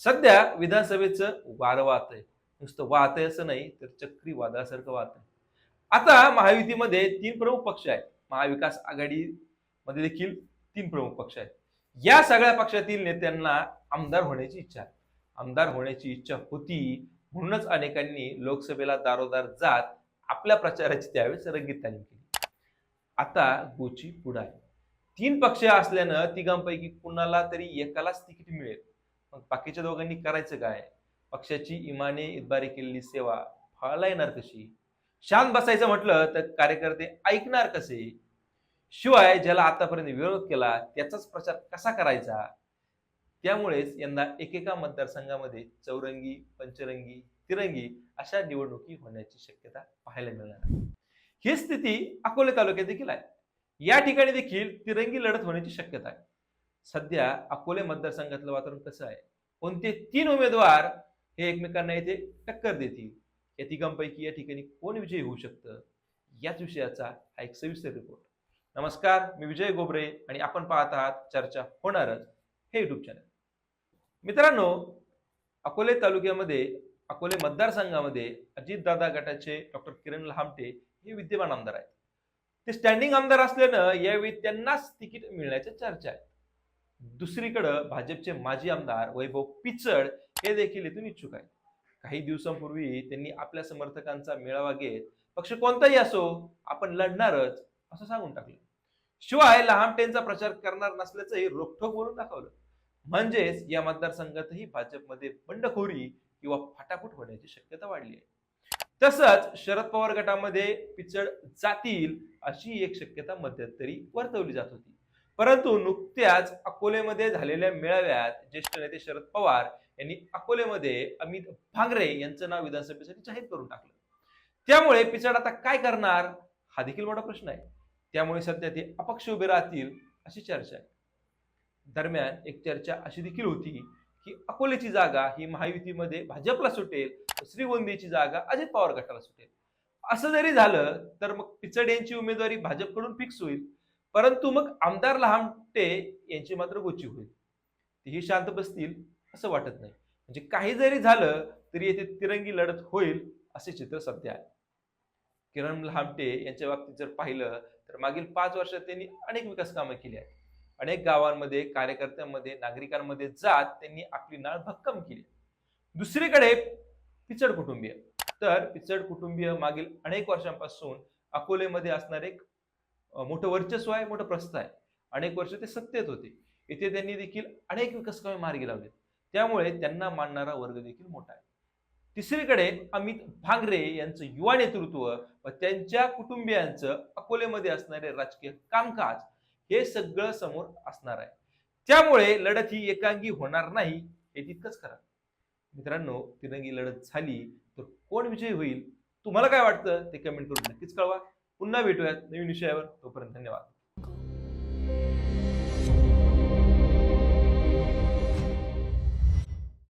सध्या विधानसभेचं वारं वाहत आहे. नुसतं वाहत आहे असं नाही तर चक्रीवादासारखं वाहत आहे. आता महायुतीमध्ये तीन प्रमुख पक्ष आहेत. महाविकास आघाडीमध्ये देखील तीन प्रमुख पक्ष आहेत. या सगळ्या पक्षातील नेत्यांना आमदार होण्याची इच्छा आहे. आमदार होण्याची इच्छा होती म्हणूनच अनेकांनी लोकसभेला दारोदार जात आपल्या प्रचाराची त्यावेळेस रंगीत तालीम केली. आता गोची पुढा आहे तीन पक्ष असल्यानं तिघांपैकी कुणाला तरी एकालाच तिकीट मिळेल. मग बाकीच्या दोघांनी करायचं काय? पक्षाची इमाने इतबारी केलेली सेवा फळाला येणार कशी? शांत बसायचं म्हटलं तर कार्यकर्ते ऐकणार कसे? शिवाय ज्याला आतापर्यंत विरोध केला त्याचाच प्रचार कसा करायचा? त्यामुळेच यंदा एकेका मतदारसंघामध्ये चौरंगी पंचरंगी तिरंगी अशा निवडणुकी होण्याची शक्यता पाहायला मिळणार आहे. ही स्थिती अकोले तालुक्यात देखील आहे. या ठिकाणी देखील तिरंगी लढत होण्याची शक्यता आहे. सध्या अकोले मतदारसंघातलं वातावरण कसं आहे? कोणते तीन उमेदवार हे एकमेकांना येथे टक्कर देतील? या तिघांपैकी या ठिकाणी कोण विजयी होऊ शकतं? याच विषयाचा हा एक सविस्तर रिपोर्ट नमस्कार मी विजय गोबरे आणि आपण पाहत आहात चर्चा होणारच हे युट्यूब चॅनल मित्रांनो अकोले तालुक्यामध्ये अकोले मतदारसंघामध्ये अजितदादा गटाचे डॉक्टर किरण लहामटे हे विद्यमान आमदार आहेत. ते स्टँडिंग आमदार असल्यानं यावेळी त्यांनाच तिकीट मिळण्याच्या चर्चा आहेत. दुसरीकडं भाजपचे माजी आमदार वैभव पिचड हे देखील इथून इच्छुक आहेत. काही दिवसांपूर्वी त्यांनी आपल्या समर्थकांचा मेळावा घेत पक्ष कोणताही असो आपण लढणारच असं सांगून टाकलं. शिवाय लहामटेंचा प्रचार करणार नसल्याचंही रोखठोक बोलून दाखवलं. म्हणजेच या मतदारसंघातही भाजपमध्ये बंडखोरी किंवा फाटाफूट होण्याची शक्यता वाढली आहे. तसंच शरद पवार गटामध्ये पिचड जातील अशी एक शक्यता मध्यंतरी वर्तवली जात होती. परंतु नुकत्याच अकोलेमध्ये झालेल्या मेळाव्यात ज्येष्ठ नेते शरद पवार यांनी अकोलेमध्ये अमित भांगरे यांचं नाव विधानसभेसाठी जाहीर करून टाकलं. त्यामुळे पिचड आता काय करणार? हा देखील मोठा प्रश्न आहे. त्यामुळे सध्या ते अपक्ष उभे राहतील अशी चर्चा आहे. दरम्यान एक चर्चा अशी देखील होती की अकोलेची जागा ही महायुतीमध्ये भाजपला सुटेल तर श्रीगोंदीची जागा अजित पवार गटाला सुटेल. असं जरी झालं तर मग पिचड यांची उमेदवारी भाजपकडून फिक्स होईल. परंतु मग आमदार लहामटे यांची मात्र गोची होईल. तेही शांत बसतील असं वाटत नाही. म्हणजे काही जरी झालं तरी येथे तिरंगी लढत होईल असे चित्र सध्या आहे. किरण लहामटे यांच्या बाबतीत जर पाहिलं तर मागील पाच वर्षात त्यांनी अनेक विकास कामं केली आहेत. अनेक गावांमध्ये कार्यकर्त्यांमध्ये नागरिकांमध्ये जात त्यांनी आपली नाळ भक्कम केली. दुसरीकडे पिचड कुटुंबीय. तर पिचड कुटुंबीय मागील अनेक वर्षांपासून अकोलेमध्ये असणारे मोठं वर्चस्व आहे मोठं प्रस्थ आहे. अनेक वर्ष ते सत्तेत होते. इथे त्यांनी देखील अनेक विकासकामे मार्गी लावले त्यामुळे त्यांना मानणारा वर्ग देखील मोठा आहे. तिसरीकडे अमित भांगरे यांचं युवा नेतृत्व व त्यांच्या कुटुंबियांचं अकोलेमध्ये असणारे राजकीय कामकाज हे सगळं समोर असणार आहे. त्यामुळे लढत ही एकांगी होणार नाही हे तितकंच खरं. मित्रांनो तिरंगी लढत झाली तर कोण विजयी होईल? तुम्हाला काय वाटतं? ते कमेंट करून नक्कीच कळवा. पुन्हा भेटूयात नवीन विषयावर. तोपर्यंत धन्यवाद.